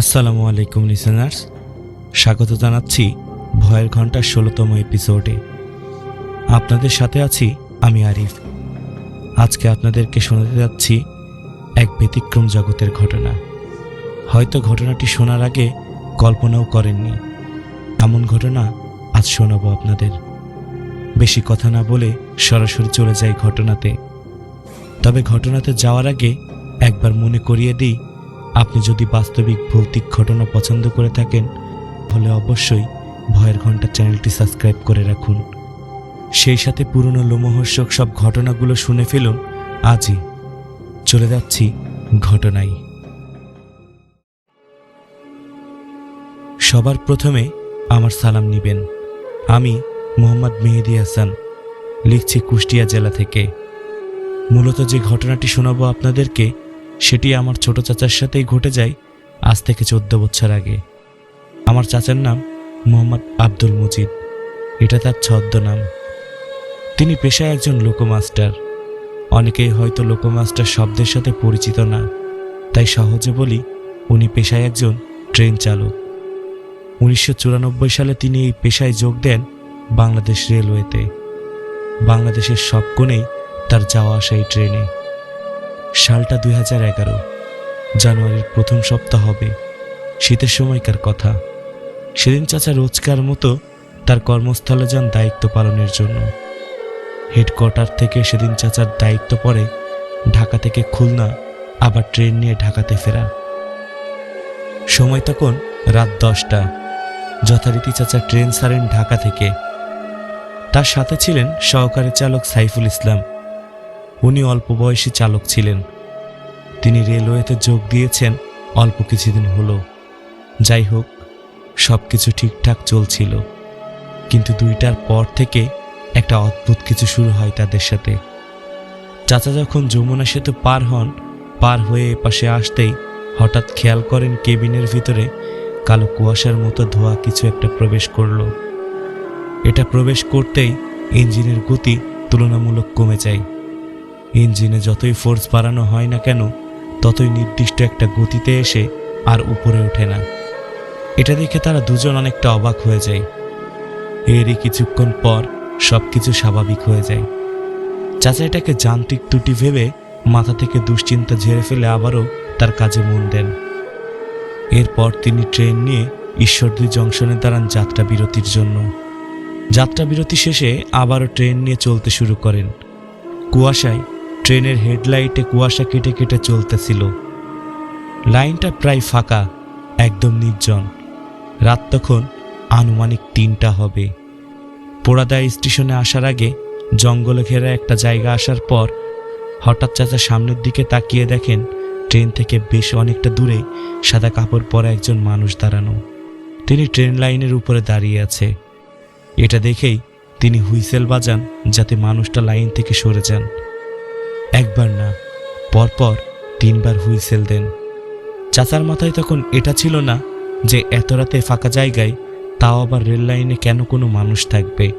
আসসালামু আলাইকুম লিসেনার্স স্বাগত জানাচ্ছি ভয়ের ঘণ্টার ষোলোতম এপিসোডে আপনাদের সাথে আছি আমি আরিফ। আজকে আপনাদেরকে শোনাতে যাচ্ছি এক ব্যতিক্রম জগতের ঘটনা। হয়তো ঘটনাটি শোনার আগে কল্পনাও করেননি। এমন ঘটনা আজ শোনাবো আপনাদের। বেশি কথা না বলে সরাসরি চলে যাই ঘটনাতে। তবে ঘটনাতে যাওয়ার আগে একবার মনে করিয়ে দিই আপনি যদি বাস্তবিক ভৌতিক ঘটনা পছন্দ করে থাকেন, তাহলে অবশ্যই ভয়ের ঘণ্টা চ্যানেলটি সাবস্ক্রাইব করে রাখুন। সেই সাথে পুরনো লোমহর্ষক সব ঘটনাগুলো শুনে ফেলুন। আজই চলে যাচ্ছি ঘটনায়। সবার প্রথমে আমার সালাম নিবেন। আমি মোহাম্মদ মেহেদি হাসান, লিখছি কুষ্টিয়া জেলা থেকে। মূলত যে ঘটনাটি শোনাবো আপনাদেরকে সেটি আমার ছোট চাচার সাথেই ঘটে যায় আজ থেকে চোদ্দ বছর আগে। আমার চাচার নাম মোহাম্মদ আব্দুল মুজিদ। এটা তার ছদ্মনাম। তিনি পেশায় একজন লোকোমাস্টার। অনেকেই হয়তো লোকোমাস্টার শব্দের সাথে পরিচিত না, তাই সহজে বলি উনি পেশায় একজন ট্রেন চালক। উনিশশো চুরানব্বই সালে তিনি এই পেশায় যোগ দেন বাংলাদেশ রেলওয়েতে। বাংলাদেশের সব কোণেই তার যাওয়া আসা এই ট্রেনে। সালটা দুই হাজার এগারো। জানুয়ারির প্রথম সপ্তাহ হবে। শীতের সময়কার কথা। সেদিন চাচা রোজকার মতো তার কর্মস্থলে যান দায়িত্ব পালনের জন্য। হেডকোয়ার্টার থেকে সেদিন চাচার দায়িত্ব পড়ে ঢাকা থেকে খুলনা, আবার ট্রেন নিয়ে ঢাকাতে ফেরা। সময় তখন রাত দশটা। যথারীতি চাচা ট্রেন ছাড়েন ঢাকা থেকে। তার সাথে ছিলেন সহকারী চালক সাইফুল ইসলাম। উনি অল্প বয়সী চালক ছিলেন। তিনি রেলওয়েতে যোগ দিয়েছেন অল্প কিছুদিন হলো। যাই হোক সব কিছু ঠিকঠাক চলছিল। কিন্তু দুইটার পর থেকে একটা অদ্ভুত কিছু শুরু হয় তাদের সাথে। চাচা যখন যমুনা সেতু পার হন, পার হয়ে এপাশে আসতেই হঠাৎ খেয়াল করেন কেবিনের ভিতরে কালো কুয়াশার মতো ধোয়া কিছু একটা প্রবেশ করল। এটা প্রবেশ করতেই ইঞ্জিনের গতি তুলনামূলক কমে যায়। ইঞ্জিনে যতই ফোর্স বাড়ানো হয় না কেন, ততই নির্দিষ্ট একটা গতিতে এসে আর উপরে ওঠে না। এটা দেখে তারা দুজন অনেকটা অবাক হয়ে যায়। এরই কিছুক্ষণ পর সব কিছু স্বাভাবিক হয়ে যায়। চাচা এটাকে যান্ত্রিক ত্রুটি ভেবে মাথা থেকে দুশ্চিন্তা ঝেড়ে ফেলে আবারও তার কাজে মন দেন। এরপর তিনি ট্রেন নিয়ে ঈশ্বরদী জংশনে দাঁড়ান যাত্রা বিরতির জন্য। যাত্রা বিরতি শেষে আবারও ট্রেন নিয়ে চলতে শুরু করেন। কুয়াশায় ট্রেনের হেডলাইটে কুয়াশা কেটে কেটে চলতেছিল। লাইনটা প্রায় ফাঁকা, একদম নির্জন। রাত তখন আনুমানিক তিনটা হবে। পোড়াদা স্টেশনে আসার আগে জঙ্গলে ঘেরা একটা জায়গা আসার পর হঠাৎ চাচা সামনের দিকে তাকিয়ে দেখেন, ট্রেন থেকে বেশ অনেকটা দূরে সাদা কাপড় পরা একজন মানুষ দাঁড়ানো। তিনি ট্রেন লাইনের উপরে দাঁড়িয়ে আছে। এটা দেখেই তিনি হুইসেল বাজান যাতে মানুষটা লাইন থেকে সরে যান। একবার না, পরপর তিনবার হুইসেল দেন। চাচার মাথায় তখন এটা ছিল না যে এত রাতে ফাঁকা জায়গায় তাও আবার রেল লাইনে কেন কোনো মানুষ থাকবে।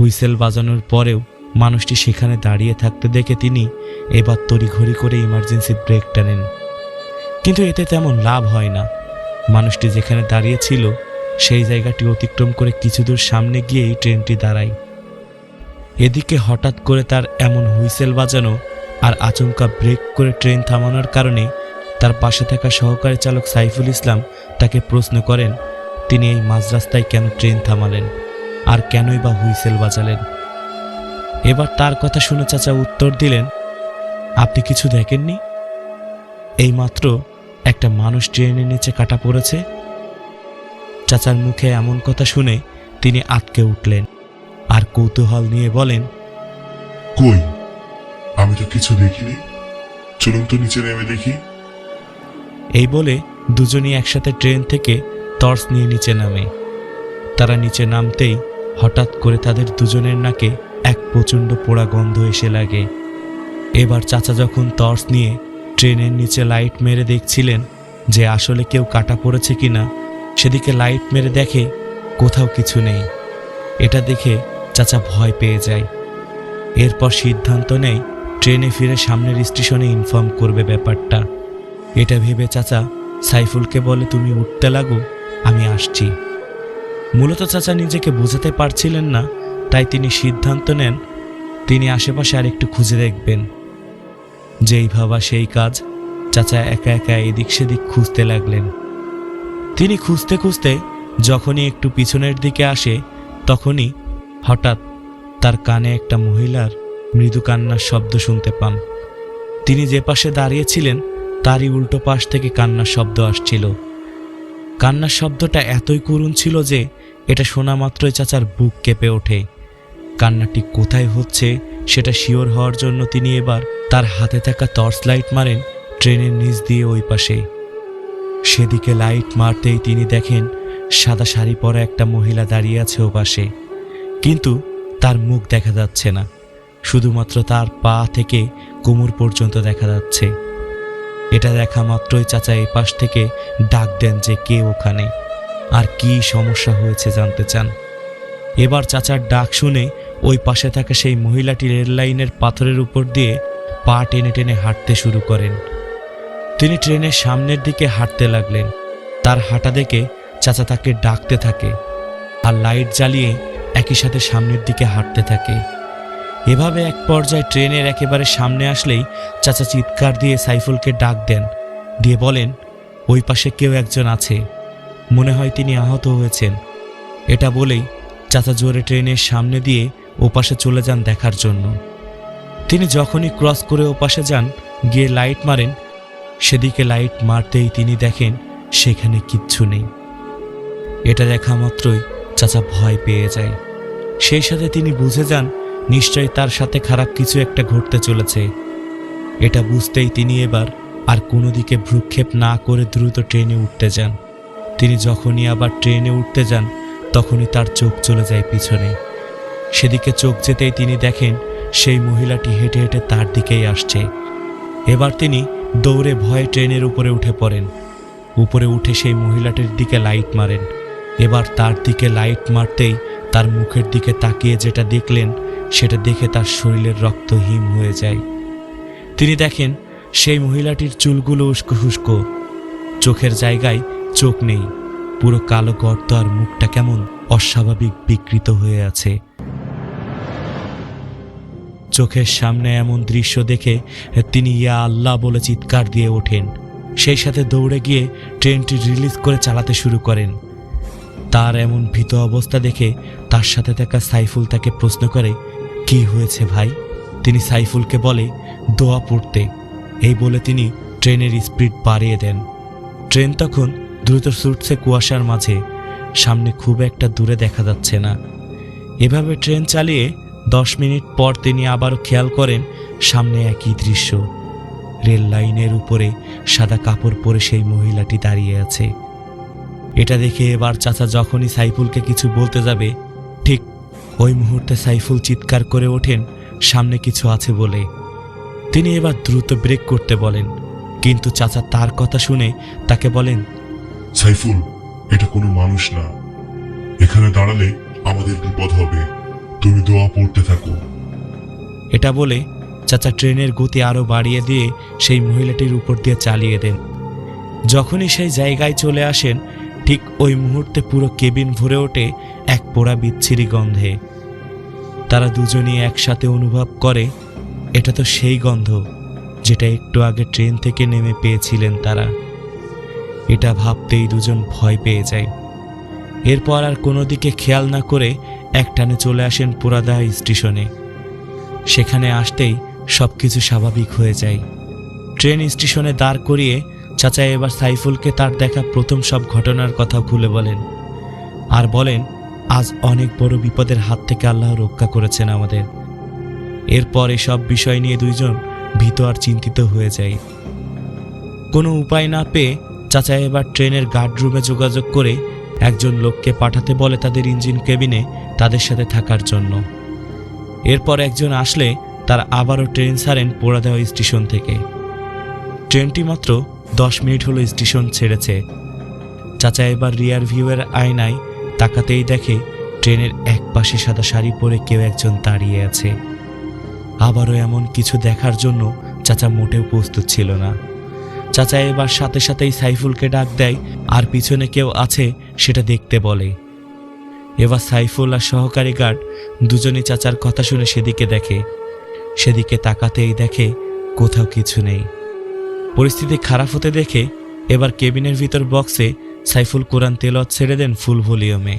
হুইসেল বাজানোর পরেও মানুষটি সেখানে দাঁড়িয়ে থাকতে দেখে তিনি এবার তড়িঘড়ি করে ইমার্জেন্সি ব্রেক টানেন। কিন্তু এতে তেমন লাভ হয় না। মানুষটি যেখানে দাঁড়িয়ে ছিল, সেই জায়গাটি অতিক্রম করে কিছু দূর সামনে গিয়েই ট্রেনটি দাঁড়ায়। এদিকে হঠাৎ করে তার এমন হুইসেল বাজানো আর আচমকা ব্রেক করে ট্রেন থামানোর কারণে তার পাশে থাকা সহকারী চালক সাইফুল ইসলাম তাকে প্রশ্ন করেন, তিনি এই মাঝ রাস্তায় কেন ট্রেন থামালেন? আর কেনই বা হুইসেল বাজালেন? এবার তার কথা শুনে চাচা উত্তর দিলেন, আপনি কিছু দেখেননি? এইমাত্র একটা মানুষ ট্রেনের নিচে কাটা পড়েছে? চাচার মুখে এমন কথা শুনে তিনি আটকে উঠলেন। আর কৌতূহল নিয়ে বলেন কই? আমি তো কিছু দেখিনি। চলুন তো নিচে নেমে দেখি। এই বলে দুজনই একসাথে ট্রেন থেকে টর্চ নিয়ে নিচে নামে। তারা নিচে নামতেই হঠাৎ করে তাদের দুজনের নাকে এক প্রচণ্ড পোড়া গন্ধ এসে লাগে। এবার চাচা যখন টর্চ নিয়ে ট্রেনের নিচে লাইট মেরে দেখছিলেন যে আসলে কেউ কাটা পড়েছে কিনা সেদিকে লাইট মেরে দেখে কোথাও কিছু নেই। এটা দেখে চাচা ভয় পেয়ে যায়। এরপর সিদ্ধান্ত নেয়, ট্রেনে ফিরে সামনের স্টেশনে ইনফর্ম করবে ব্যাপারটা। এটা ভেবে চাচা সাইফুলকে বলে, তুমি উঠতে লাগো, আমি আসছি। মূলত চাচা নিজেকে বোঝাতে পারছিলেন না, তাই তিনি সিদ্ধান্ত নেন, তিনি আশেপাশে আর একটু খুঁজে দেখবেন। যেই ভাবা সেই কাজ, চাচা একা একা এদিক সেদিক খুঁজতে লাগলেন। তিনি খুঁজতে খুঁজতে যখনই একটু পিছনের দিকে আসে, তখনই হঠাৎ তার কানে একটা মহিলার মৃদু কান্নার শব্দ শুনতে পান। তিনি যে পাশে দাঁড়িয়েছিলেন, তারই উল্টো পাশ থেকে কান্নার শব্দ আসছিল। কান্নার শব্দটা এতই করুণ ছিল যে এটা শোনা মাত্রই চাচার বুক কেঁপে ওঠে। কান্নাটি কোথায় হচ্ছে সেটা শিওর হওয়ার জন্য তিনি এবার তার হাতে থাকা টর্চ লাইট মারেন ট্রেনের নিচ দিয়ে ওই পাশে। সেদিকে লাইট মারতেই তিনি দেখেন সাদা শাড়ি পরা একটা মহিলা দাঁড়িয়ে আছে ও পাশে। কিন্তু তার মুখ দেখা যাচ্ছে না। শুধুমাত্র তার পা থেকে কোমর পর্যন্ত দেখা যাচ্ছে। এটা দেখা মাত্রই চাচা এই পাশ থেকে ডাক দেন যে কে ওখানে। আর কি সমস্যা হয়েছে জানতে চান। এবার চাচার ডাক শুনে ওই পাশে থাকা সেই মহিলাটি রেললাইনের পাথরের উপর দিয়ে পা টেনে টেনে হাঁটতে শুরু করেন। তিনি ট্রেনের সামনের দিকে হাঁটতে লাগলেন। তার হাঁটা দেখে চাচা তাকে ডাকতে থাকে। আর লাইট জ্বালিয়ে একই সাথে সামনের দিকে হাঁটতে থাকে। এভাবে এক পর্যায়ে ট্রেনের একেবারে সামনে আসলেই চাচা চিৎকার দিয়ে সাইফুলকে ডাক দেন, দিয়ে বলেন, ওই পাশে কেউ একজন আছে। মনে হয় তিনি আহত হয়েছেন। এটা বলেই চাচা জোরে ট্রেনের সামনে দিয়ে ওপাশে চলে যান দেখার জন্য। তিনি যখনই ক্রস করে ওপাশে যান, গিয়ে লাইট মারেন। সেদিকে লাইট মারতেই তিনি দেখেন সেখানে কিচ্ছু নেই। এটা দেখা মাত্রই চাচা ভয় পেয়ে যায়। সেই সাথে তিনি বুঝে যান, নিশ্চয়ই তার সাথে খারাপ কিছু একটা ঘটতে চলেছে। এটা বুঝতেই তিনি এবার আর কোনো দিকে ভ্রুক্ষেপ না করে দ্রুত ট্রেনে উঠতে যান। তিনি যখনই আবার ট্রেনে উঠতে যান, তখনই তার চোখ চলে যায় পিছনে। সেদিকে চোখ যেতেই তিনি দেখেন, সেই মহিলাটি হেঁটে হেঁটে তার দিকেই আসছে। এবার তিনি দৌড়ে ভয়ে ট্রেনের উপরে উঠে পড়েন। উপরে উঠে সেই মহিলাটির দিকে লাইট মারেন। এবার তার দিকে লাইট মারতেই তার মুখের দিকে তাকিয়ে যেটা দেখলেন, সেটা দেখে তার শরীরের রক্ত হিম হয়ে যায়। তিনি দেখেন, সেই মহিলাটির চুলগুলো উস্কো হুস্কো চোখের জায়গায় চোখ নেই। পুরো কালো গর্ত আর মুখটা কেমন অস্বাভাবিক বিকৃত হয়ে আছে। চোখের সামনে এমন দৃশ্য দেখে তিনি ইয়া আল্লাহ বলে চিৎকার দিয়ে ওঠেন। সেই সাথে দৌড়ে গিয়ে ট্রেনটি রিলিজ করে চালাতে শুরু করেন। তার এমন ভীত অবস্থা দেখে তার সাথে থাকা সাইফুল তাকে প্রশ্ন করে, কি হয়েছে ভাই? তিনি সাইফুলকে বলে, দোয়া পড়তে। এই বলে তিনি ট্রেনের স্পিড বাড়িয়ে দেন। ট্রেন তখন দ্রুত ছুটছে কুয়াশার মাঝে। সামনে খুব একটা দূরে দেখা যাচ্ছে না। এভাবে ট্রেন চালিয়ে দশ মিনিট পর তিনি আবারও খেয়াল করেন, সামনে একই দৃশ্য। রেল লাইনের উপরে সাদা কাপড় পরে সেই মহিলাটি দাঁড়িয়ে আছে। এটা দেখে এবার চাচা যখনই সাইফুলকে কিছু বলতে যাবে ঠিক ওই মুহূর্তে সাইফুল চিৎকার করে ওঠেন সামনে কিছু আছে বলে। তিনি এবার দ্রুত ব্রেক করতে বলেন কিন্তু চাচা তার কথা শুনে তাকে বলেন সাইফুল এটা কোনো মানুষ না। এখানে দাঁড়ালে আমাদের বিপদ হবে। তুমি দোয়া পড়তে থাকো। এটা বলে চাচা ট্রেনের গতি আরও বাড়িয়ে দিয়ে সেই মহিলাটির উপর দিয়ে চালিয়ে দেন। যখনই সেই জায়গায় চলে আসেন ঠিক ওই মুহূর্তে পুরো কেবিন ভরে ওঠে এক পোড়া বিচ্ছিরি গন্ধে। তারা দুজনই একসাথে অনুভব করে, এটা তো সেই গন্ধ যেটা একটু আগে ট্রেন থেকে নেমে পেয়েছিলেন তারা। এটা ভাবতেই দুজন ভয় পেয়ে যায়। এরপর আর কোনো দিকে খেয়াল না করে একটানে চলে আসেন পুরাদাহ স্টেশনে। সেখানে আসতেই সব কিছু স্বাভাবিক হয়ে যায়। ট্রেন স্টেশনে দাঁড় করিয়ে চাচা এবার সাইফুলকে তার দেখা প্রথম সব ঘটনার কথা খুলে বলেন। আর বলেন, আজ অনেক বড় বিপদের হাত থেকে আল্লাহ রক্ষা করেছেন আমাদের। এরপর এসব বিষয় নিয়ে দুইজন ভীত আর চিন্তিত হয়ে যায়। কোনো উপায় না পেয়ে চাচা এবার ট্রেনের গার্ড রুমে যোগাযোগ করে একজন লোককে পাঠাতে বলে তাদের ইঞ্জিন কেবিনে তাদের সাথে থাকার জন্য। এরপর একজন আসলে তারা আবারও ট্রেন ছাড়েন পোড়াদেওয়া স্টেশন থেকে। ট্রেনটি মাত্র দশ মিনিট হলো স্টেশন ছেড়েছে। চাচা এবার রিয়ার ভিউয়ের আয়নায় তাকাতেই দেখে ট্রেনের এক পাশে সাদা শাড়ি পরে কেউ একজন দাঁড়িয়ে আছে। আবারও এমন কিছু দেখার জন্য চাচা মোটেও প্রস্তুত ছিল না। চাচা এবার সাথে সাথেই সাইফুলকে ডাক দেয়, আর পিছনে কেউ আছে সেটা দেখতে বলে। এবার সাইফুল আর সহকারী গার্ড দুজনই চাচার কথা শুনে সেদিকে দেখে। সেদিকে তাকাতেই দেখে কোথাও কিছু নেই। পরিস্থিতি খারাপ হতে দেখে এবার কেবিনের ভিতর বক্সে সাইফুল কোরআন তেলত ছেড়ে দেন ফুল ভলিউমে।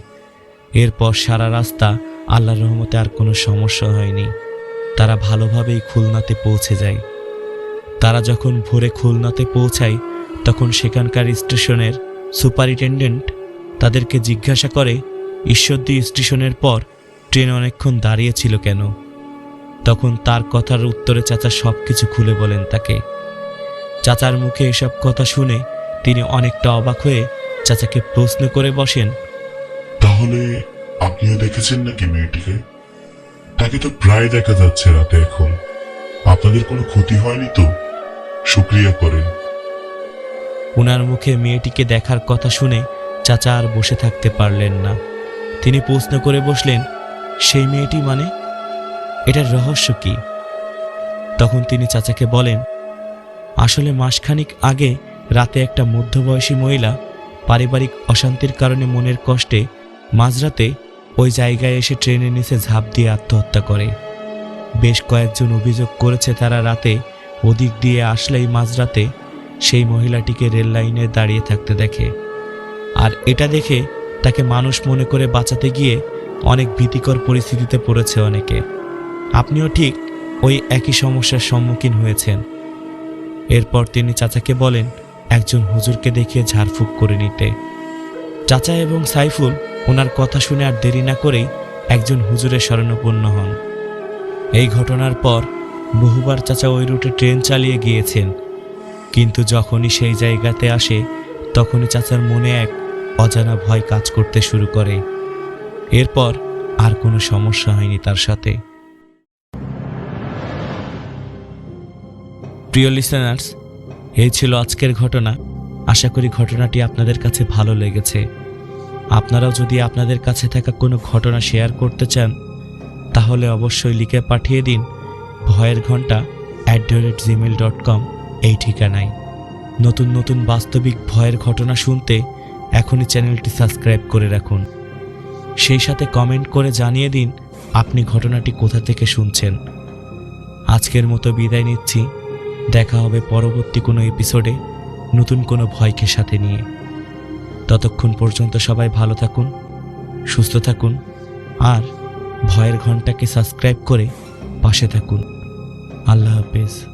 এরপর সারা রাস্তা আল্লাহর রহমতে আর কোনো সমস্যা হয়নি। তারা ভালোভাবেই খুলনাতে পৌঁছে যায়। তারা যখন ভোরে খুলনাতে পৌঁছায়, তখন সেখানকার স্টেশনের সুপারিনটেন্ডেন্ট তাদেরকে জিজ্ঞাসা করে ঈশ্বরদী স্টেশনের পর ট্রেন অনেকক্ষণ দাঁড়িয়েছিল কেন? তখন তার কথার উত্তরে চাচা সব কিছু খুলে বলেন তাকে। চাচার মুখে এসব কথা শুনে তিনি অনেকটা অবাক হয়ে চাচাকে প্রশ্ন করে বসেন। তাহলে আপনিও দেখেছেন নাকি মেয়েটিকে? তাকে তো প্রায় দেখা যাচ্ছে রাতে এখন। আপনাদের কোনো ক্ষতি হয়নি তো? শুক্রিয়া করেন। উনার মুখে মেয়েটিকে দেখার কথা শুনে চাচা আর বসে থাকতে পারলেন না। তিনি প্রশ্ন করে বসলেন সেই মেয়েটি মানে? এটার রহস্য কি? তখন তিনি চাচাকে বলেন আসলে মাসখানিক আগে রাতে একটা মধ্যবয়সী মহিলা পারিবারিক অশান্তির কারণে মনের কষ্টে মাঝরাতে ওই জায়গায় এসে ট্রেনের নিচে ঝাঁপ দিয়ে আত্মহত্যা করে। বেশ কয়েকজন অভিযোগ করেছে তারা রাতে ওদিক দিয়ে আসলেই মাঝরাতে সেই মহিলাটিকে রেল লাইনে দাঁড়িয়ে থাকতে দেখে। আর এটা দেখে তাকে মানুষ মনে করে বাঁচাতে গিয়ে অনেক ভীতিকর পরিস্থিতিতে পড়েছে অনেকে। আপনিও ঠিক ওই একই সমস্যার সম্মুখীন হয়েছেন। এরপর তিনি চাচাকে বলেন, একজন হুজুরকে দেখিয়ে ঝাড়ফুঁক করে নিতে। চাচা এবং সাইফুল ওনার কথা শুনে আর দেরি না করেই একজন হুজুরের শরণাপন্ন হন। এই ঘটনার পর বহুবার চাচা ওই রুটে ট্রেন চালিয়ে গিয়েছেন। কিন্তু যখনই সেই জায়গাতে আসে, তখনই চাচার মনে এক অজানা ভয় কাজ করতে শুরু করে। এরপর আর কোনো সমস্যা হয়নি তার সাথে। প্রিয় লিসেনার্স এই ছিল আজকের ঘটনা। আশা করি ঘটনাটি আপনাদের কাছে ভালো লেগেছে। আপনারাও যদি আপনাদের কাছে থাকা কোনো ঘটনা শেয়ার করতে চান, তাহলে অবশ্যই লিখে পাঠিয়ে দিন ভয়ের ঘণ্টা at the rate Gmail dot com এই ঠিকানায়। নতুন নতুন বাস্তবিক ভয়ের ঘটনা শুনতে এখনই চ্যানেলটি সাবস্ক্রাইব করে রাখুন। সেই সাথে কমেন্ট করে জানিয়ে দিন আপনি ঘটনাটি কোথা থেকে শুনছেন। আজকের মতো বিদায় নিচ্ছি। দেখা হবে পরবর্তী কোনো এপিসোডে নতুন কোনো ভয়কে সাথে নিয়ে। ততক্ষণ পর্যন্ত সবাই ভালো থাকুন, সুস্থ থাকুন, আর ভয়ের ঘন্টাকে সাবস্ক্রাইব করে পাশে থাকুন। আল্লাহ হাফেজ।